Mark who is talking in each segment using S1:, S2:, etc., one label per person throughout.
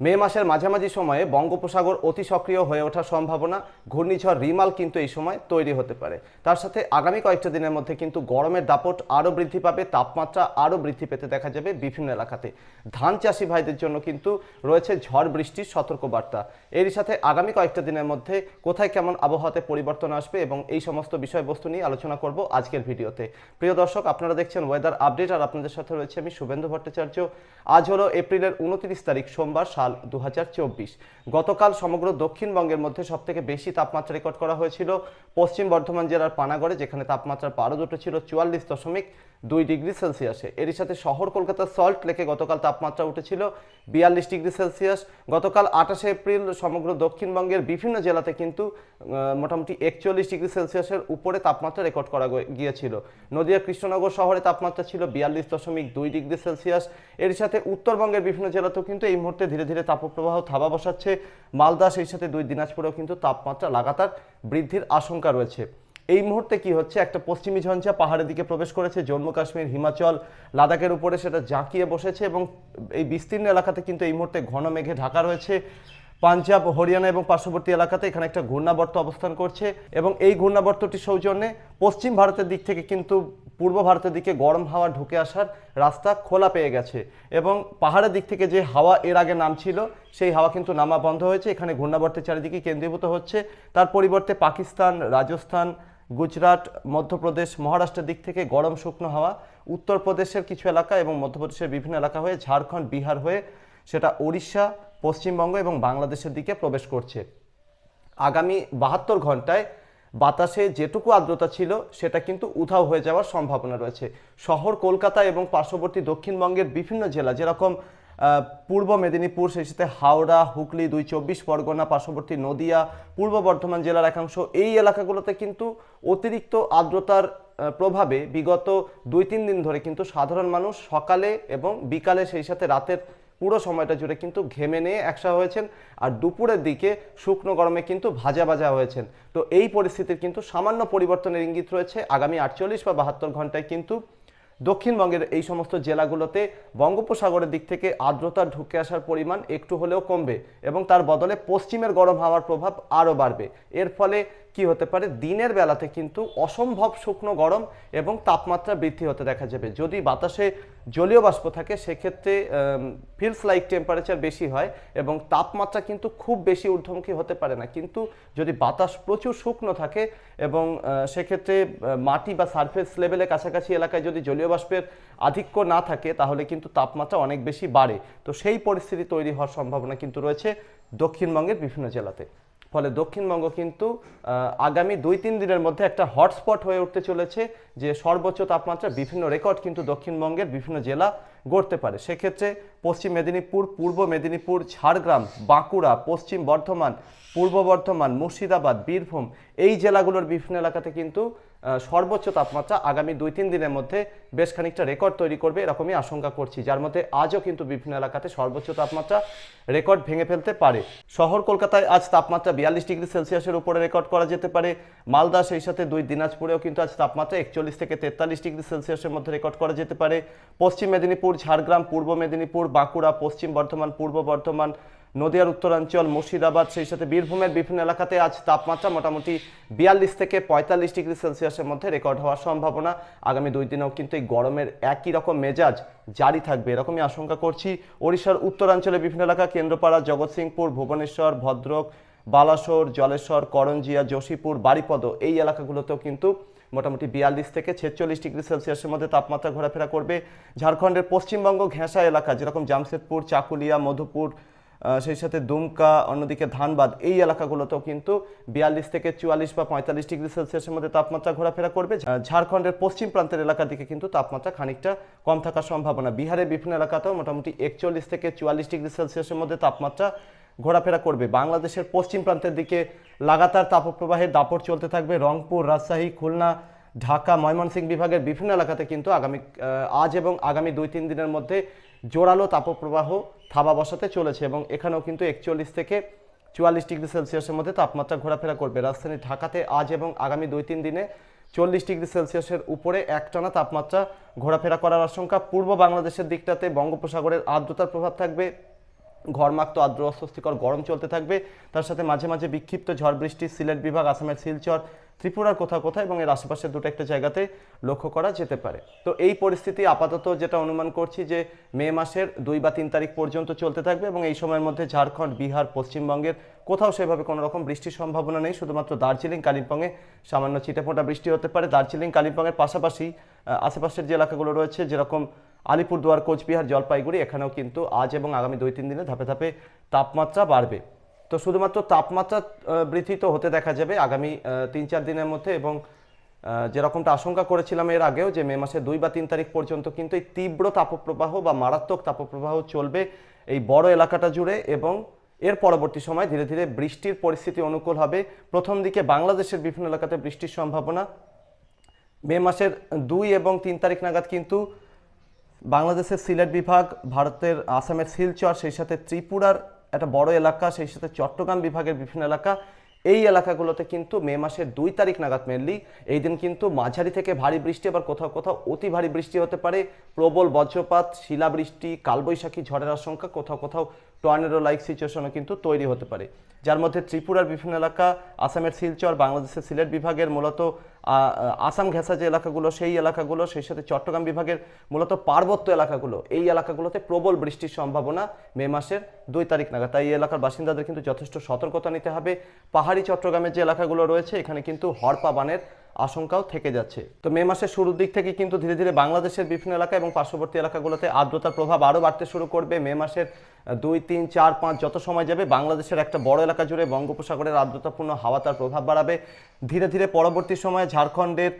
S1: মে মাসের মাঝামাঝি সময়ে বঙ্গোপসাগর অতি সক্রিয় হয়ে ওঠার সম্ভাবনা ঘূর্ণিঝড় রিমাল কিন্তু এই সময় তৈরি হতে পারে। তার সাথে আগামী কয়েকটা দিনের মধ্যে কিন্তু গরমের দাপট আরও বৃদ্ধি পাবে, তাপমাত্রা আরও বৃদ্ধি পেতে দেখা যাবে বিভিন্ন এলাকাতে। ধান চাষি ভাইদের জন্য কিন্তু রয়েছে ঝড় বৃষ্টির সতর্কবার্তা। এরই সাথে আগামী কয়েকটা দিনের মধ্যে কোথায় কেমন আবহাওয়াতে পরিবর্তন আসবে এবং এই সমস্ত বিষয়বস্তু নিয়ে আলোচনা করব আজকের ভিডিওতে। প্রিয় দর্শক, আপনারা দেখছেন ওয়েদার আপডেট আর আপনাদের সাথে রয়েছে আমি শুভেন্দু ভট্টাচার্য। আজ হলো এপ্রিলের উনত্রিশ তারিখ, সোমবার সাল দু গতকাল সমগ্র দক্ষিণবঙ্গের মধ্যে সবথেকে বেশি তাপমাত্রা রেকর্ড করা হয়েছিল পশ্চিম বর্ধমান জেলার পানাগড়ে, যেখানে তাপমাত্রার পারদ উঠেছিল চুয়াল্লিশ দশমিক দুই ডিগ্রি সেলসিয়াসে। এরই সাথে শহর কলকাতার সল্ট লেকে গতকাল তাপমাত্রা উঠেছিল বিয়াল্লিশ ডিগ্রি সেলসিয়াস। গতকাল আঠাশে এপ্রিল সমগ্র দক্ষিণবঙ্গের বিভিন্ন জেলাতে কিন্তু মোটামুটি একচল্লিশ ডিগ্রি সেলসিয়াসের উপরে তাপমাত্রা রেকর্ড করা গিয়েছিল। নদিয়া কৃষ্ণনগর শহরে তাপমাত্রা ছিল বিয়াল্লিশ দশমিক দুই ডিগ্রি সেলসিয়াস। এর সাথে উত্তরবঙ্গের বিভিন্ন জেলাতেও কিন্তু এই মুহূর্তে ধীরে ধীরে তাপপ্রবাহ থাবা বসাচ্ছে। মালদা, সেই সাথে দুই দিনাজপুরেও কিন্তু তাপমাত্রা লাগাতার বৃদ্ধির আশঙ্কা রয়েছে। এই মুহূর্তে কি হচ্ছে? একটা পশ্চিমী ঝঞ্ঝা পাহাড়ের দিকে প্রবেশ করেছে। জম্মু কাশ্মীর, হিমাচল, লাদাখের উপরে সেটা জাঁকিয়ে বসেছে এবং এই বিস্তীর্ণ এলাকাতে কিন্তু এই মুহূর্তে ঘন মেঘে ঢাকা রয়েছে। পাঞ্জাব, হরিয়ানা এবং পার্শ্ববর্তী এলাকাতে এখানে একটা ঘূর্ণাবর্ত অবস্থান করছে এবং এই ঘূর্ণাবর্তটির সৌজন্যে পশ্চিম ভারতের দিক থেকে কিন্তু পূর্ব ভারতের দিকে গরম হাওয়া ঢুকে আসার রাস্তা খোলা পেয়ে গেছে এবং পাহাড়ের দিক থেকে যে হাওয়া এর আগে নামছিল, সেই হাওয়া কিন্তু নামা বন্ধ হয়েছে। এখানে ঘূর্ণাবর্তের চারিদিকে কেন্দ্রীভূত হচ্ছে। তার পরিবর্তে পাকিস্তান, রাজস্থান, গুজরাট, মধ্যপ্রদেশ, মহারাষ্ট্রের দিক থেকে গরম শুকনো হাওয়া, উত্তরপ্রদেশের কিছু এলাকা এবং মধ্যপ্রদেশের বিভিন্ন এলাকা হয়ে ঝাড়খণ্ড, বিহার হয়ে সেটা ওড়িশা পশ্চিমবঙ্গ এবং বাংলাদেশের দিকে প্রবেশ করছে। আগামী বাহাত্তর ঘন্টায় বাতাসে যেটুকু আর্দ্রতা ছিল, সেটা কিন্তু উধাও হয়ে যাওয়ার সম্ভাবনা রয়েছে। শহর কলকাতা এবং পার্শ্ববর্তী দক্ষিণবঙ্গের বিভিন্ন জেলা, যেরকম পূর্ব মেদিনীপুর, সেই সাথে হাওড়া, হুগলি, দুই চব্বিশ পরগনা, পার্শ্ববর্তী নদিয়া, পূর্ব বর্ধমান জেলার একাংশ, এই এলাকাগুলোতে কিন্তু অতিরিক্ত আর্দ্রতার প্রভাবে বিগত দুই তিন দিন ধরে কিন্তু সাধারণ মানুষ সকালে এবং বিকালে সেই সাথে রাতের পুরো সময়টা জুড়ে কিন্তু ঘেমে নিয়ে একসা হয়েছেন আর দুপুরের দিকে শুকনো গরমে কিন্তু ভাজা ভাজা হয়েছেন। তো এই পরিস্থিতির কিন্তু সামান্য পরিবর্তনের ইঙ্গিত রয়েছে। আগামী আটচল্লিশ বা বাহাত্তর ঘন্টায় কিন্তু দক্ষিণবঙ্গের এই সমস্ত জেলাগুলোতে বঙ্গোপসাগরের দিক থেকে আর্দ্রতা ঢুকে আসার পরিমাণ একটু হলেও কমবে এবং তার বদলে পশ্চিমের গরম হাওয়ার প্রভাব আরও বাড়বে। এর ফলে কি হতে পারে? দিনের বেলাতে কিন্তু অসম্ভব শুকনো গরম এবং তাপমাত্রা বৃদ্ধি হতে দেখা যাবে। যদি বাতাসে জলীয় বাষ্প থাকে, সেক্ষেত্রে ফিলস লাইক টেম্পারেচার বেশি হয় এবং তাপমাত্রা কিন্তু খুব বেশি ঊর্ধ্বমুখী হতে পারে না। কিন্তু যদি বাতাস প্রচুর শুকনো থাকে এবং সেক্ষেত্রে মাটি বা সারফেস লেভেলের কাছাকাছি এলাকায় যদি জলীয় বাষ্পের আধিক্য না থাকে, তাহলে কিন্তু তাপমাত্রা অনেক বেশি বাড়ে। তো সেই পরিস্থিতি তৈরি হওয়ার সম্ভাবনা কিন্তু রয়েছে দক্ষিণবঙ্গের বিভিন্ন জেলাতে। ফলে দক্ষিণবঙ্গ কিন্তু আগামী দুই তিন দিনের মধ্যে একটা হটস্পট হয়ে উঠতে চলেছে যে সর্বোচ্চ তাপমাত্রা বিভিন্ন রেকর্ড কিন্তু দক্ষিণবঙ্গের বিভিন্ন জেলা গড়তে পারে। সেক্ষেত্রে পশ্চিম মেদিনীপুর, পূর্ব মেদিনীপুর, ঝাড়গ্রাম, বাঁকুড়া, পশ্চিম বর্ধমান পূর্ব বর্ধমান, মুর্শিদাবাদ, বীরভূম এই জেলাগুলোর বিভিন্ন এলাকাতে কিন্তু সর্বোচ্চ তাপমাত্রা আগামী দুই তিন দিনের মধ্যে বেশ খানিকটা রেকর্ড তৈরি করবে এরকমই আশঙ্কা করছি, যার মধ্যে আজও কিন্তু বিভিন্ন এলাকাতে সর্বোচ্চ তাপমাত্রা রেকর্ড ভেঙে ফেলতে পারে। শহর কলকাতায় আজ তাপমাত্রা বিয়াল্লিশ ডিগ্রি সেলসিয়াসের উপরে রেকর্ড করা যেতে পারে। মালদা সেই সাথে দুই দিনাজপুরেও কিন্তু আজ তাপমাত্রা একচল্লিশ থেকে তেতাল্লিশ ডিগ্রি সেলসিয়াসের মধ্যে রেকর্ড করা যেতে পারে। পশ্চিম মেদিনীপুর, ঝাড়গ্রাম, পূর্ব মেদিনীপুর, বাঁকুড়া, পশ্চিম বর্ধমান, পূর্ব বর্ধমান নদিয়ার উত্তরাঞ্চল, মুর্শিদাবাদ, সেই সাথে বীরভূমের বিভিন্ন এলাকাতে আজ তাপমাত্রা মোটামুটি বিয়াল্লিশ থেকে পঁয়তাল্লিশ ডিগ্রি সেলসিয়াসের মধ্যে রেকর্ড হওয়ার সম্ভাবনা। আগামী দুই দিনেও কিন্তু এই গরমের একই রকম মেজাজ জারি থাকবে, এরকমই আশঙ্কা করছি। ওড়িশার উত্তরাঞ্চলের বিভিন্ন এলাকা, কেন্দ্রপাড়া, জগৎসিংপুর, ভুবনেশ্বর, ভদ্রক, বালাসোর, জলেশ্বর, করঞ্জিয়া, যোশীপুর বাড়িপদ এই এলাকাগুলোতেও কিন্তু মোটামুটি বিয়াল্লিশ থেকে ছেচল্লিশ ডিগ্রি সেলসিয়াসের মধ্যে তাপমাত্রা ঘোরাফেরা করবে। ঝাড়খণ্ডের পশ্চিমবঙ্গ ঘেঁষা এলাকা, যেরকম জামশেদপুর, চাকুলিয়া, মধুপুর সেই সাথে দুমকা, অন্যদিকে ধানবাদ, এই এলাকাগুলোতেও কিন্তু বিয়াল্লিশ থেকে চুয়াল্লিশ বা পঁয়তাল্লিশ ডিগ্রি সেলসিয়াসের মধ্যে তাপমাত্রা ঘোরাফেরা করবে। ঝাড়খণ্ডের পশ্চিম প্রান্তের এলাকার দিকে কিন্তু তাপমাত্রা খানিকটা কম থাকার সম্ভাবনা। বিহারের বিভিন্ন এলাকাতেও মোটামুটি একচল্লিশ থেকে চুয়াল্লিশ ডিগ্রি সেলসিয়াসের মধ্যে তাপমাত্রা ঘোরাফেরা করবে। বাংলাদেশের পশ্চিম প্রান্তের দিকে লাগাতার তাপপ্রবাহের দাপট চলতে থাকবে। রংপুর, রাজশাহী, খুলনা ঢাকা ময়মনসিংহ বিভাগের বিভিন্ন এলাকাতে কিন্তু আগামী আজ এবং আগামী দুই তিন দিনের মধ্যে জোরালো তাপপ্রবাহ থাবা বসাতে চলেছে এবং এখানেও কিন্তু একচল্লিশ থেকে চুয়াল্লিশ ডিগ্রি সেলসিয়াসের মধ্যে তাপমাত্রা ঘোরাফেরা করবে। রাজধানী ঢাকাতে আজ এবং আগামী দুই তিন দিনে চল্লিশ ডিগ্রি সেলসিয়াসের উপরে একটানা তাপমাত্রা ঘোরাফেরা করার আশঙ্কা। পূর্ব বাংলাদেশের দিকটাতে বঙ্গোপসাগরের আর্দ্রতার প্রভাব থাকবে। ঘরমাক্ত আর্দ্র অস্বস্তিকর গরম চলতে থাকবে। তার সাথে মাঝে মাঝে বিক্ষিপ্ত ঝড় বৃষ্টি, সিলেট বিভাগ, আসামের শিলচর, ত্রিপুরার কোথাও কোথাও এবং এর আশেপাশের দুটো একটা জায়গাতে লক্ষ্য করা যেতে পারে। তো এই পরিস্থিতি আপাতত যেটা অনুমান করছি যে মে মাসের দুই বা তিন তারিখ পর্যন্ত চলতে থাকবে এবং এই সময়ের মধ্যে ঝাড়খণ্ড, বিহার, পশ্চিমবঙ্গের কোথাও সেভাবে কোনো রকম বৃষ্টির সম্ভাবনা নেই। শুধুমাত্র দার্জিলিং, কালিম্পংয়ে সামান্য ছিটেফোঁটা বৃষ্টি হতে পারে। দার্জিলিং, কালিম্পংয়ের পাশাপাশি আশেপাশের যে এলাকাগুলো রয়েছে, যেরকম আলিপুরদুয়ার, কোচবিহার, জলপাইগুড়ি, এখানেও কিন্তু আজ এবং আগামী দুই তিন দিনে ধাপে ধাপে তাপমাত্রা বাড়বে। তো শুধুমাত্র তাপমাত্রা বৃদ্ধি তো হতে দেখা যাবে আগামী তিন চার দিনের মধ্যে এবং যেরকমটা আশঙ্কা করেছিলাম এর আগেও যে মে মাসের দুই বা তিন তারিখ পর্যন্ত কিন্তু এই তীব্র তাপপ্রবাহ বা মারাত্মক তাপপ্রবাহ চলবে এই বড় এলাকাটা জুড়ে এবং এর পরবর্তী সময় ধীরে ধীরে বৃষ্টির পরিস্থিতি অনুকূল হবে। প্রথম দিকে বাংলাদেশের বিভিন্ন এলাকাতে বৃষ্টির সম্ভাবনা। মে মাসের দুই এবং তিন তারিখ নাগাদ কিন্তু বাংলাদেশের সিলেট বিভাগ, ভারতের আসামের শিলচর, সেই সাথে ত্রিপুরার একটা বড় এলাকা, সেই সাথে চট্টগ্রাম বিভাগের বিভিন্ন এলাকা। এই এলাকাগুলোতে কিন্তু মে মাসের দুই তারিখ নাগাদ মেনলি এই দিন কিন্তু মাঝারি থেকে ভারী বৃষ্টি আবার কোথাও কোথাও অতি ভারী বৃষ্টি হতে পারে। প্রবল বজ্রপাত, শিলাবৃষ্টি, কালবৈশাখী ঝড়ের আশঙ্কা কোথাও কোথাও টর্নেডো লাইক সিচুয়েশনও কিন্তু তৈরি হতে পারে। যার মধ্যে ত্রিপুরার বিভিন্ন এলাকা, আসামের শিলচর, বাংলাদেশের সিলেট বিভাগের মূলত আসাম ঘেঁষা যে এলাকাগুলো, সেই এলাকাগুলো, সেই সাথে চট্টগ্রাম বিভাগের মূলত পার্বত্য এলাকাগুলো, এই এলাকাগুলোতে প্রবল বৃষ্টির সম্ভাবনা মে মাসের দুই তারিখ নাগাদ। তাই এই এলাকার বাসিন্দাদের কিন্তু যথেষ্ট সতর্কতা নিতে হবে। পাহাড়ি চট্টগ্রামের যে এলাকাগুলো রয়েছে, এখানে কিন্তু হরপা বানের আশঙ্কাও থেকে যাচ্ছে। তো মে মাসের শুরুর দিক থেকে কিন্তু ধীরে ধীরে বাংলাদেশের বিভিন্ন এলাকা এবং পার্শ্ববর্তী এলাকাগুলোতে আর্দ্রতার প্রভাব আরও বাড়তে শুরু করবে। মে মাসের দুই, তিন, চার, পাঁচ যত সময় যাবে বাংলাদেশের একটা বড় এলাকা জুড়ে বঙ্গোপসাগরের আর্দ্রতাপূর্ণ হাওয়া তার প্রভাব বাড়াবে। ধীরে ধীরে পরবর্তী সময়ে ঝাড়খণ্ডের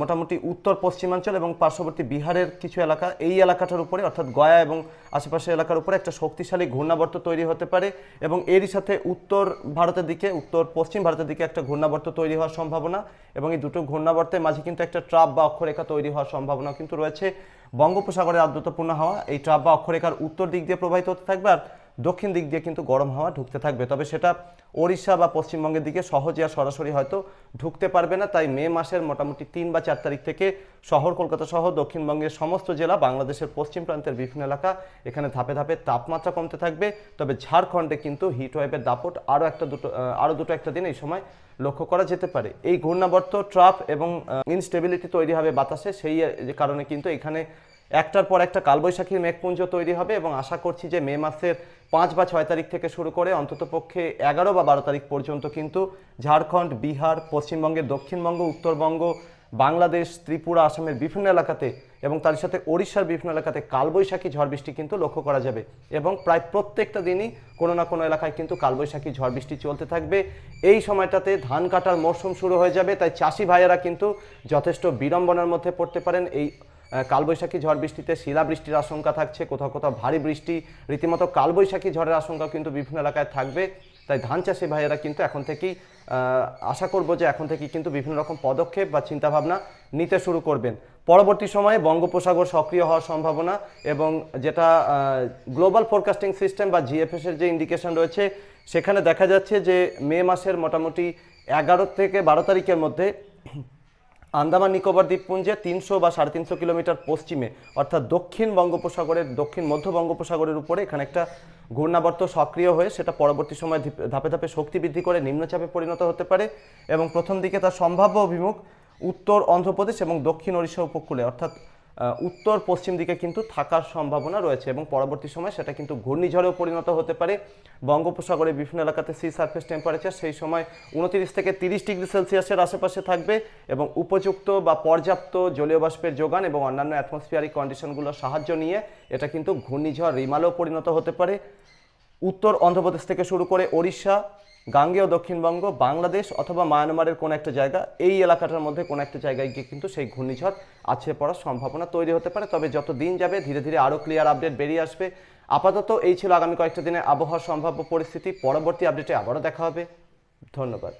S1: মোটামুটি উত্তর পশ্চিমাঞ্চল এবং পার্শ্ববর্তী বিহারের কিছু এলাকা, এই এলাকাটার উপরে, অর্থাৎ গয়া এবং আশেপাশের এলাকার উপরে একটা শক্তিশালী ঘূর্ণাবর্ত তৈরি হতে পারে এবং এরই সাথে উত্তর ভারতের দিকে, উত্তর পশ্চিম ভারতের দিকে একটা ঘূর্ণাবর্ত তৈরি হওয়ার সম্ভাবনা এবং এই দুটো ঘূর্ণাবর্তের মাঝে কিন্তু একটা ট্রাপ বা অক্ষরেখা তৈরি হওয়ার সম্ভাবনা কিন্তু রয়েছে। বঙ্গোপসাগরের আর্দ্রতাপূর্ণ হাওয়া, এই ট্রাপ বা অক্ষরেখার উত্তর দিক দিয়ে প্রবাহিত হতে থাকবে আর দক্ষিণ দিক দিয়ে কিন্তু গরম হাওয়া ঢুকতে থাকবে। তবে সেটা ওড়িশা বা পশ্চিমবঙ্গের দিকে সহজে আর সরাসরি হয়তো ঢুকতে পারবে না। তাই মে মাসের মোটামুটি তিন বা চার তারিখ থেকে শহর কলকাতা সহ দক্ষিণবঙ্গের সমস্ত জেলা বাংলাদেশের পশ্চিম প্রান্তের বিভিন্ন এলাকা এখানে ধাপে ধাপে তাপমাত্রা কমতে থাকবে। তবে ঝাড়খণ্ডে কিন্তু হিট ওয়েভের দাপট আরও একটা দুটো আরও দুটো একটা দিন এই সময় লক্ষ্য করা যেতে পারে। এই ঘূর্ণাবর্ত ট্রাপ এবং ইনস্টেবিলিটি তৈরি হবে বাতাসে। সেই কারণে কিন্তু এখানে একটার পর একটা কালবৈশাখীর মেঘপুঞ্জ তৈরি হবে এবং আশা করছি যে মে মাসের পাঁচ বা ছয় তারিখ থেকে শুরু করে অন্ততপক্ষে এগারো বা বারো তারিখ পর্যন্ত কিন্তু ঝাড়খণ্ড, বিহার পশ্চিমবঙ্গের দক্ষিণবঙ্গ, উত্তরবঙ্গ, বাংলাদেশ, ত্রিপুরা, আসামের বিভিন্ন এলাকাতে এবং তার সাথে ওড়িশার বিভিন্ন এলাকাতে কালবৈশাখী ঝড় বৃষ্টি কিন্তু লক্ষ্য করা যাবে এবং প্রায় প্রত্যেকটা দিনই কোনো না কোনো এলাকায় কিন্তু কালবৈশাখী ঝড় বৃষ্টি চলতে থাকবে। এই সময়টাতে ধান কাটার মরশুম শুরু হয়ে যাবে, তাই চাষি ভাইয়েরা কিন্তু যথেষ্ট বিড়ম্বনার মধ্যে পড়তে পারেন। এই কালবৈশাখী ঝড় বৃষ্টিতে শিলাবৃষ্টির আশঙ্কা থাকছে। কোথাও কোথাও ভারী বৃষ্টি। রীতিমতো কালবৈশাখী ঝড়ের আশঙ্কা কিন্তু বিভিন্ন এলাকায় থাকবে। তাই ধান চাষি ভাইয়েরা কিন্তু এখন থেকেই আশা করব যে এখন থেকেই কিন্তু বিভিন্ন রকম পদক্ষেপ বা চিন্তাভাবনা নিতে শুরু করবেন। পরবর্তী সময়ে বঙ্গোপসাগর সক্রিয় হওয়ার সম্ভাবনা এবং যেটা গ্লোবাল ফোরকাস্টিং সিস্টেম বা জিএফএস এর যে ইন্ডিকেশন রয়েছে, সেখানে দেখা যাচ্ছে যে মে মাসের মোটামুটি এগারো থেকে বারো তারিখের মধ্যে আন্দামান নিকোবর দ্বীপপুঞ্জে তিনশো বা সাড়ে তিনশো কিলোমিটার পশ্চিমে, অর্থাৎ দক্ষিণ বঙ্গোপসাগরের, দক্ষিণ মধ্য বঙ্গোপসাগরের উপরে এখানে একটা ঘূর্ণাবর্ত সক্রিয় হয়ে সেটা পরবর্তী সময় ধীপ- ধাপে শক্তি বৃদ্ধি করে নিম্নচাপে পরিণত হতে পারে এবং প্রথম দিকে তার সম্ভাব্য অভিমুখ উত্তর অন্ধ্রপ্রদেশ এবং দক্ষিণ ওড়িশা উপকূলে, অর্থাৎ উত্তর পশ্চিম দিকে কিন্তু থাকার সম্ভাবনা রয়েছে এবং পরবর্তী সময় সেটা কিন্তু ঘূর্ণিঝড়েও পরিণত হতে পারে। বঙ্গোপসাগরের বিভিন্ন এলাকাতে সি সারফেস টেম্পারেচার সেই সময় উনত্রিশ থেকে তিরিশ ডিগ্রি সেলসিয়াসের আশেপাশে থাকবে এবং উপযুক্ত বা পর্যাপ্ত জলীয় বাষ্পের যোগান এবং অন্যান্য অ্যাটমসফিয়ারিক কন্ডিশনগুলোর সাহায্য নিয়ে এটা কিন্তু ঘূর্ণিঝড় রিমালেও পরিণত হতে পারে। উত্তর অন্ধ্রপ্রদেশ থেকে শুরু করে ওড়িশা গাঙ্গেয় দক্ষিণবঙ্গ, বাংলাদেশ অথবা মায়ানমারের কোনো একটা জায়গা, এই এলাকাটার মধ্যে কোনো একটা জায়গায় গিয়ে কিন্তু সেই ঘূর্ণিঝড় আছড়ে পড়ার সম্ভাবনা তৈরি হতে পারে। তবে যত দিন যাবে, ধীরে ধীরে আরও ক্লিয়ার আপডেট বেরিয়ে আসবে। আপাতত এই ছিল আগামী কয়েকটা দিনের আবহাওয়ার সম্ভাব্য পরিস্থিতি। পরবর্তী আপডেটে আবারও দেখা হবে। ধন্যবাদ।